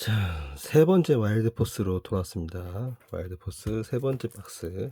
자, 세 번째 와일드 포스로 돌아왔습니다. 와일드 포스 세 번째 박스.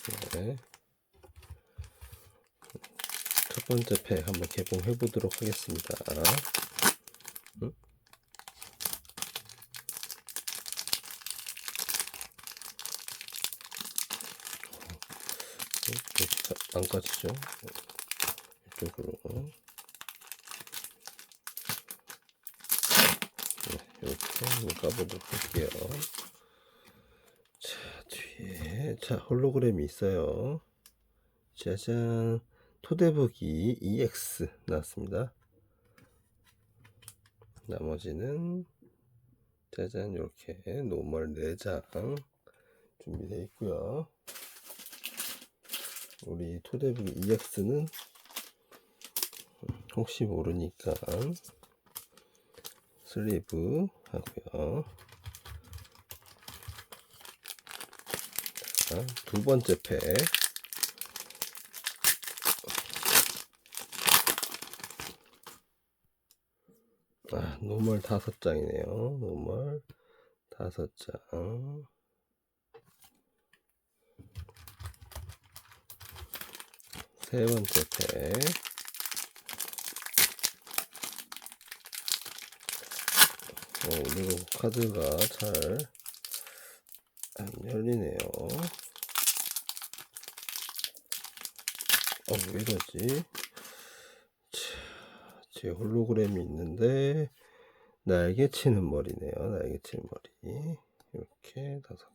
자, 네. 첫 번째 팩 한번 개봉해 보도록 하겠습니다. 이렇게 안 까지죠? 이쪽으로. 네, 이렇게 한번 까보도록 할게요. 자, 뒤에, 자, 홀로그램이 있어요. 짜잔. 토대보기 EX 나왔습니다. 나머지는, 짜잔, 이렇게 노멀 4장 준비되어 있고요. 우리 토대부기 EX는 혹시 모르니까 슬리브 하고요. 자, 두 번째 팩. 아, 노멀 다섯 장이네요. 노멀 다섯 장. 세 번째 팩. 어, 오늘은 카드가 잘 안 열리네요. 어, 왜 이러지? 자, 제 홀로그램이 있는데, 날개 치는 머리네요. 날개 치는 머리. 이렇게 다섯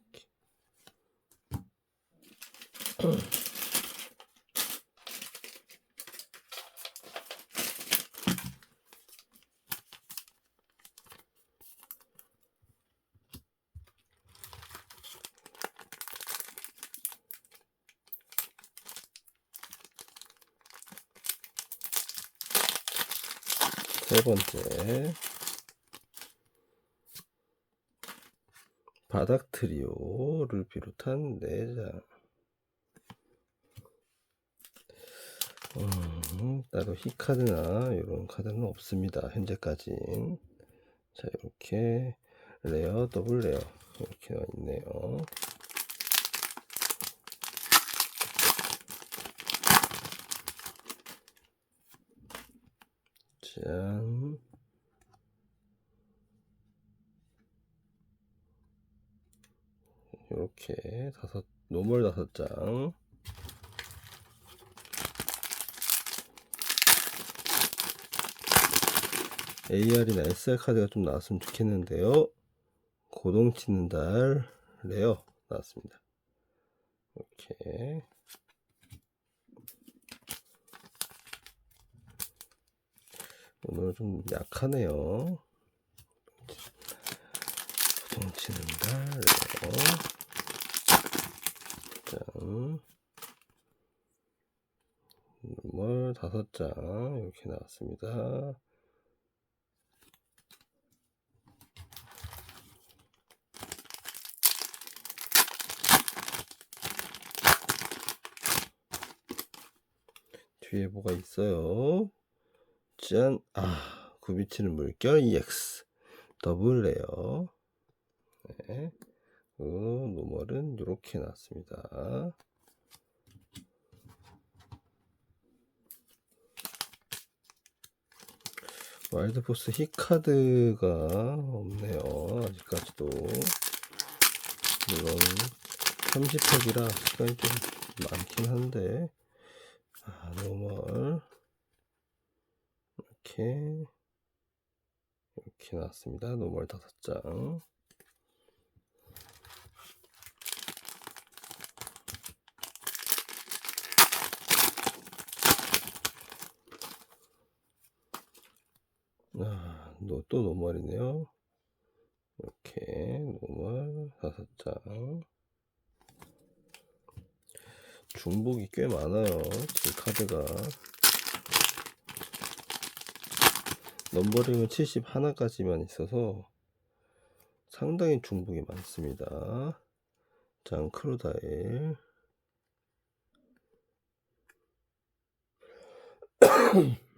세 번째 바닥 트리오를 비롯한 네 장. 음, 따로 히 카드나 이런 카드는 없습니다. 현재까진. 자 이렇게 레어, 더블 레어 이렇게 나와 있네요. 짠. 이렇게 다섯 노멀 다섯 장. AR이나 SR 카드가 좀 나왔으면 좋겠는데요. 고동 치는 달 레어 나왔습니다. 이렇게 오늘 좀 약하네요. 고동 치는 달 레어 장물 다섯 장 이렇게 나왔습니다. 뒤에 뭐가 있어요? 짠! 아, 굽이치는 물결 EX. 더블 레어. 네. 그 노멀은 이렇게 나왔습니다. 와일드포스 히카드가 없네요. 아직까지도. 물론 30팩이라 시간이 좀 많긴 한데 아, 노멀 이렇게 이렇게 나왔습니다. 노멀 다섯 장. 아, 노, 또 노멀이네요. 이렇게 노멀 다섯 장. 중복이 꽤 많아요. 제 카드가. 넘버링은 70 하나까지만 있어서 상당히 중복이 많습니다. 장 크로다일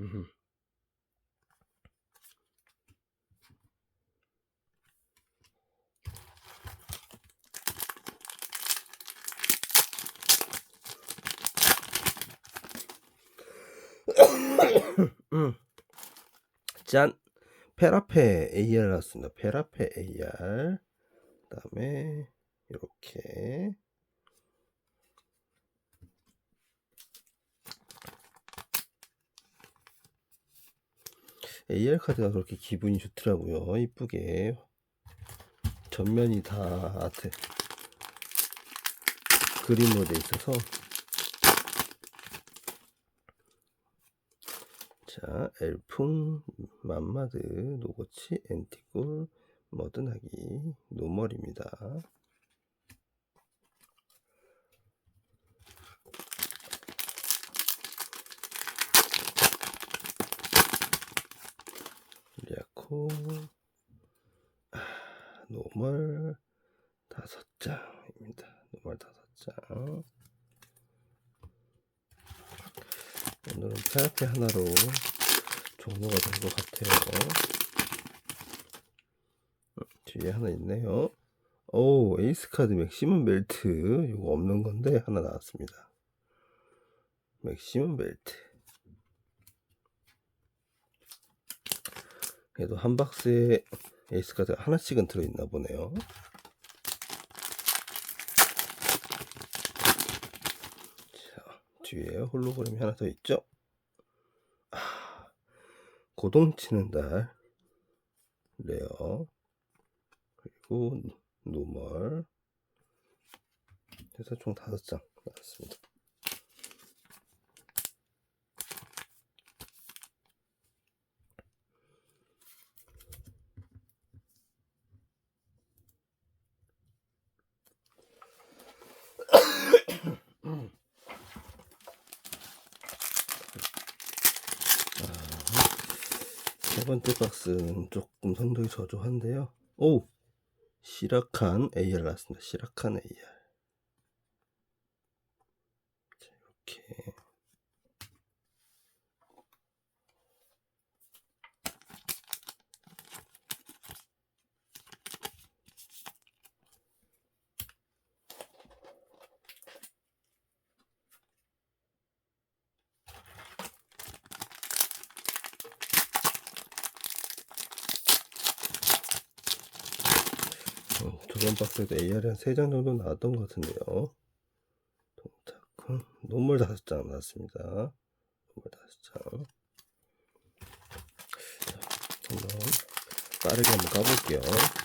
짠! 페라페 AR 나왔습니다. 페라페 AR. 그 다음에, 이렇게. AR 카드가 그렇게 기분이 좋더라고요. 이쁘게. 전면이 다 아트. 그림으로 돼 있어서. 자, 엘풍, 맘마드, 노고치, 엔티골, 머드나기, 노멀입니다. 리아코, 아, 노멀 다섯 장입니다. 노멀 다섯 장. 오늘은 페라페 하나로 종료가 된 것 같아요. 어, 뒤에 하나 있네요. 오, 에이스 카드 맥시멈 벨트. 이거 없는 건데 하나 나왔습니다. 맥시멈 벨트. 그래도 한 박스에 에이스 카드 하나씩은 들어있나 보네요. 자, 뒤에 홀로그램이 하나 더 있죠? 아, 고동치는 달, 레어, 그리고 노멀, 해서 총 다섯 장 나왔습니다. 세 번째 박스는 조금 성적이 저조한데요. 오! 시라칸 AR 나왔습니다. 시라칸 AR. 자, 이렇게. 어, 두번 박스에도 AR이 한 3장 정도 나왔던 것 같은데요. 동탁은 노물 5장 나왔습니다. 노물 5장. 자, 한번 빠르게 한번 까볼게요.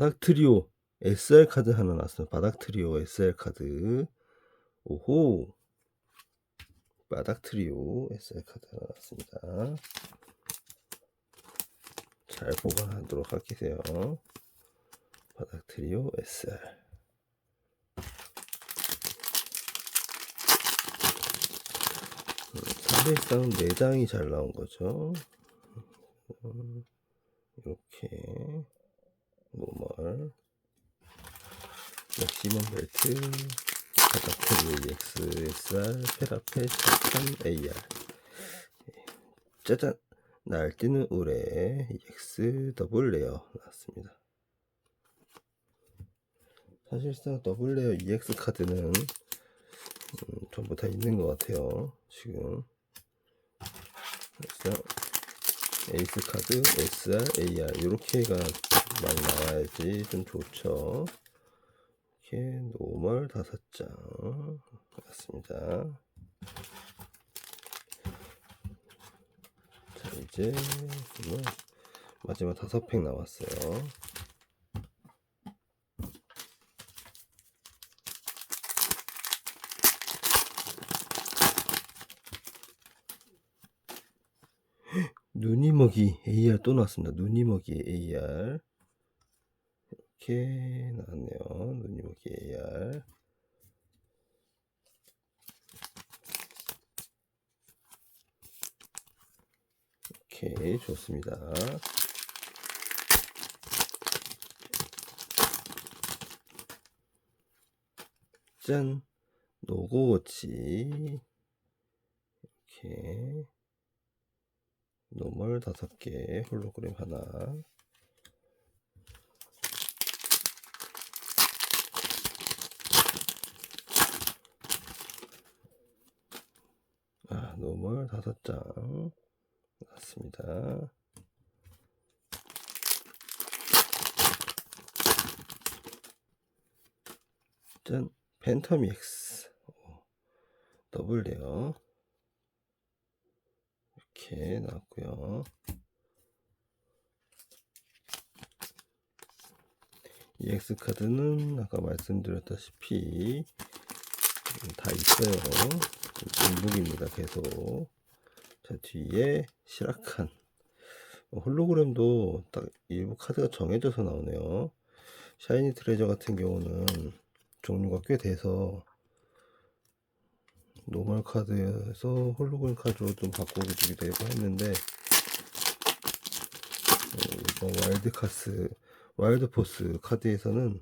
바닥 트리오 SR 카드 하나 나왔습니다. 바닥 트리오 SR 카드. 오호. 바닥 트리오 SR 카드 하나 나왔습니다. 잘 보관하도록 할게요. 바닥 트리오 SR. 음, 사실상 내장이 잘 나온 거죠. 음, 이렇게. 노멀 맥시멈 벨트 바닥테리 XSR 페라페 착한 AR 예. 짜잔. 날뛰는 우레 EX 더블 레어 나왔습니다. 사실상 더블 레어 EX 카드는 음, 전부 다 있는 것 같아요 지금. 그래서 에이스 카드, SR, AR 이렇게가 많이 나와야지 좀 좋죠. 이렇게 노멀 다섯 장 맞습니다. 자 이제 마지막 다섯 팩 남았어요. 눈이 먹이 AR 또 나왔습니다. 눈이 먹이 AR 이렇게 나왔네요. 눈이 먹이 AR 오케이 좋습니다. 짠 노고워치 이렇게 노멀 다섯 개 홀로그램 하나. 아 노멀 다섯 장 맞습니다. 짠 팬텀 X. 오, 더블 레어 이렇게 나왔고요. EX 카드는 아까 말씀드렸다시피 음, 다 있어요. 중복입니다. 계속. 자 뒤에 시라칸 어, 홀로그램도 딱 일부 카드가 정해져서 나오네요. 샤이니 트레저 같은 경우는 종류가 꽤 돼서 노멀 카드에서 홀로그램 카드로 좀 바꿔주기도 하고 했는데 어, 이번 와일드 카스 와일드 포스 카드에서는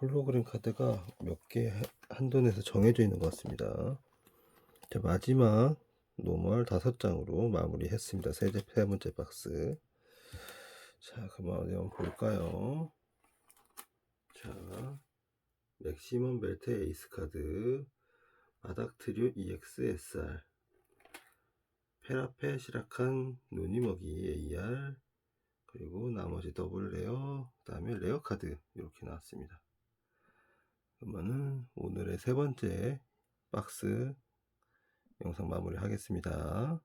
홀로그램 카드가 몇 개 한도 내에서 정해져 있는 것 같습니다. 자, 마지막 노멀 다섯 장으로 마무리했습니다. 세제 세 번째 박스. 자, 그만 한번 볼까요? 자, 맥시멈 벨트 에이스 카드, 바닥 트류 EXSR, 페라페 시라칸 누니먹이 AR, 그리고 나머지 더블 레어, 그 다음에 레어 카드 이렇게 나왔습니다. 그러면은 오늘의 세 번째 박스 영상 마무리 하겠습니다.